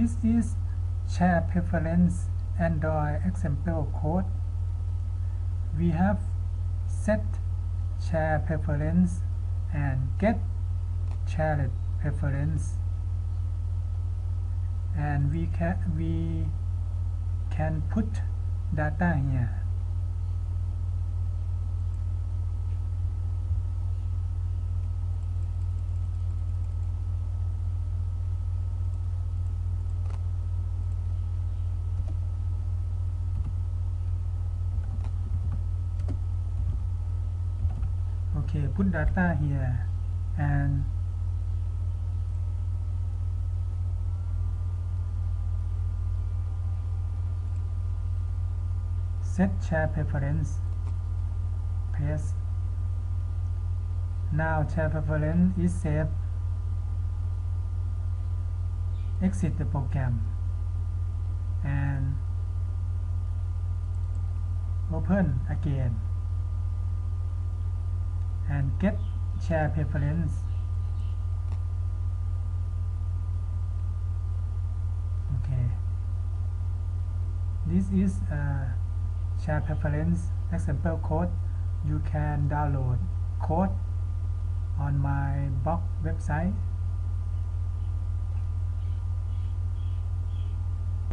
this is share preference Android example code. We have set share preference and get shared preference. And we can we can put data here okay put data here and set share preference. Paste now share preference is saved exit the program and open again and get share preference okay this is a share preference example code you can download code on my blog website